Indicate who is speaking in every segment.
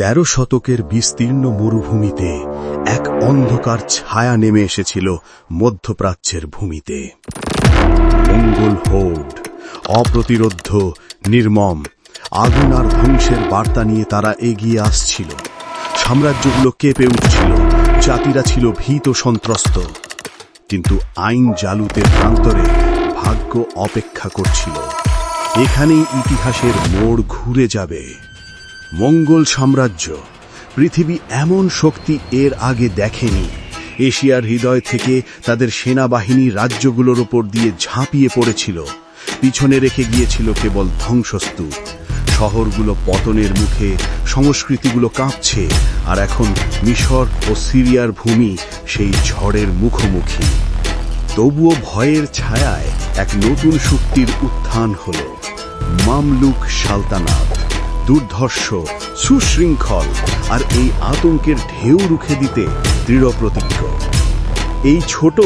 Speaker 1: তেরো শতকের বিস্তীর্ণ মরুভূমিতে এক অন্ধকার ছায়া নেমে এসেছিল মধ্যপ্রাচ্যের ভূমিতে। মঙ্গল হোড অপ্রতিরোধ্য নির্মম, আগুন আর ধ্বংসের বার্তা নিয়ে তারা এগিয়ে আসছিল। সাম্রাজ্যগুলো কেঁপে উঠছিল, জাতিরা ছিল ভীত সন্ত্রস্ত। কিন্তু আইন জালুতে প্রান্তরে ভাগ্য অপেক্ষা করছিল। এখানেই ইতিহাসের মোড় ঘুরে যাবে। মঙ্গল সাম্রাজ্য। পৃথিবী এমন শক্তি এর আগে দেখেনি। এশিয়ার হৃদয় থেকে তাদের সেনাবাহিনী রাজ্যগুলোর ওপর দিয়ে ঝাঁপিয়ে পড়েছিল। পিছনে রেখে গিয়েছিল কেবল ধ্বংসস্তূপ। শহরগুলো পতনের মুখে সংস্কৃতিগুলো কাঁপছে, আর এখন মিশর ও সিরিয়ার ভূমি সেই ঝড়ের মুখোমুখি। তবুও ভয়ের ছায়ায় এক নতুন শক্তির উত্থান হল। মামলুক সালতানাত। দুর্ধর্ষ, সুশৃঙ্খল আর এই আতঙ্কের ঢেউ রুখে দিতে দৃঢ় প্রতিজ্ঞ। এই ছোট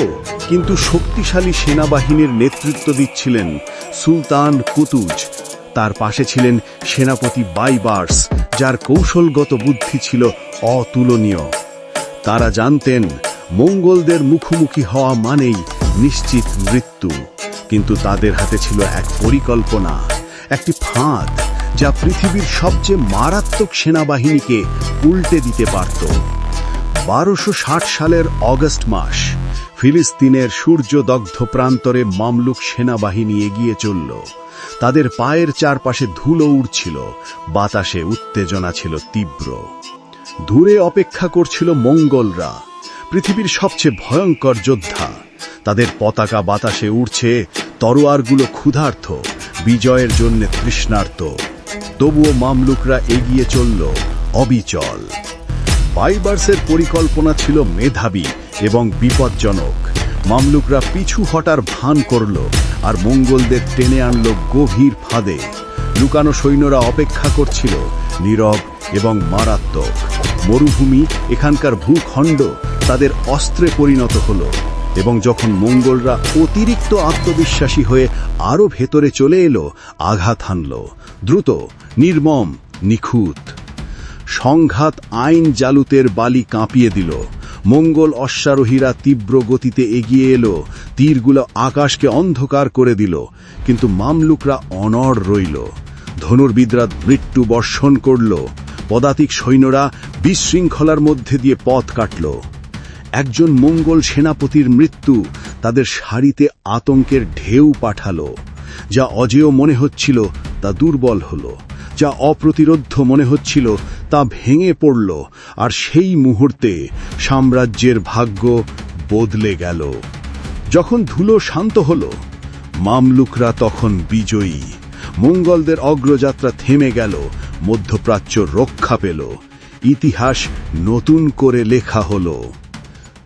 Speaker 1: কিন্তু শক্তিশালী সেনাবাহিনীর নেতৃত্ব দিচ্ছিলেন সুলতান কুতুজ। তার পাশে ছিলেন সেনাপতি বাইবার্স, যার কৌশলগত বুদ্ধি ছিল অতুলনীয়। তারা জানতেন, মঙ্গলদের মুখোমুখি হওয়া মানেই নিশ্চিত মৃত্যু। কিন্তু তাদের হাতে ছিল এক পরিকল্পনা, একটি ফাঁদ। যা পৃথিবীর সবচেয়ে মারাত্মক সেনাবাহিনীকে উল্টে দিতে পারত। বারোশো সালের অগস্ট মাস, ফিলিস্তিনের সূর্যদগ্ধ প্রান্তরে মামলুক সেনাবাহিনী এগিয়ে চলল। তাদের পায়ের চারপাশে ধুলো উড়ছিল, বাতাসে উত্তেজনা ছিল তীব্র। দূরে অপেক্ষা করছিল মঙ্গলরা, পৃথিবীর সবচেয়ে ভয়ঙ্কর যোদ্ধা। তাদের পতাকা বাতাসে উড়ছে, তরোয়ারগুলো ক্ষুধার্থ বিজয়ের জন্য তৃষ্ণার্ত। তবুও মামলুকরা এগিয়ে চলল অবিচল। বাইবার্সের পরিকল্পনা ছিল মেধাবী এবং বিপজ্জনক। মামলুকরা পিছু হটার ভান করল আর মঙ্গলদের টেনে আনল গভীর ফাঁদে। লুকানো সৈন্যরা অপেক্ষা করছিল, নীরব এবং মারাত্মক। মরুভূমি, এখানকার ভূখণ্ড তাদের অস্ত্রে পরিণত হলো এবং যখন মঙ্গলরা অতিরিক্ত আত্মবিশ্বাসী হয়ে আরও ভেতরে চলে এলো, আঘাত হানল। দ্রুত, নির্মম, নিখুঁত। সংঘাত আইন জালুতের বালি কাঁপিয়ে দিল। মঙ্গল অশ্বারোহীরা তীব্র গতিতে এগিয়ে এলো। তীরগুলো আকাশকে অন্ধকার করে দিল। কিন্তু মামলুকরা অনড় রইল। ধনুর্বিদরা মৃত্যু বর্ষণ করল। পদাতিক সৈন্যরা বিশৃঙ্খলার মধ্যে দিয়ে পথ কাটল। একজন মঙ্গল সেনাপতির মৃত্যু তাদের শাড়িতে আতঙ্কের ঢেউ পাঠালো, যা অজেয় মনে হচ্ছিল তা দুর্বল হল, যা অপ্রতিরোধ্য মনে হচ্ছিল, তা ভেঙে পড়ল, আর সেই মুহূর্তে সাম্রাজ্যের ভাগ্য বদলে গেল। যখন ধুলো শান্ত হল, মামলুকরা তখন বিজয়ী। মঙ্গলদের অগ্রযাত্রা থেমে গেল, মধ্যপ্রাচ্য রক্ষা পেল। ইতিহাস নতুন করে লেখা হল।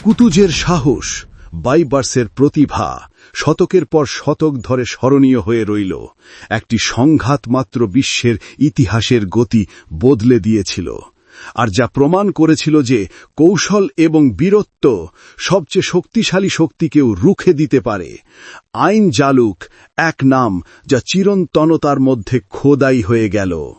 Speaker 1: কুতুজের সাহস, বাইবার্সের প্রতিভা শতকের পর শতক ধরে স্মরণীয় হয়ে রইল। একটি সংঘাত মাত্র বিশ্বের ইতিহাসের গতি বদলে দিয়েছিল। আর যা প্রমাণ করেছিল যে কৌশল এবং বীরত্ব সবচেয়ে শক্তিশালী শক্তিকেও রুখে দিতে পারে। আইন জালুক, এক নাম যা চিরন্তনতার মধ্যে খোদাই হয়ে গেল।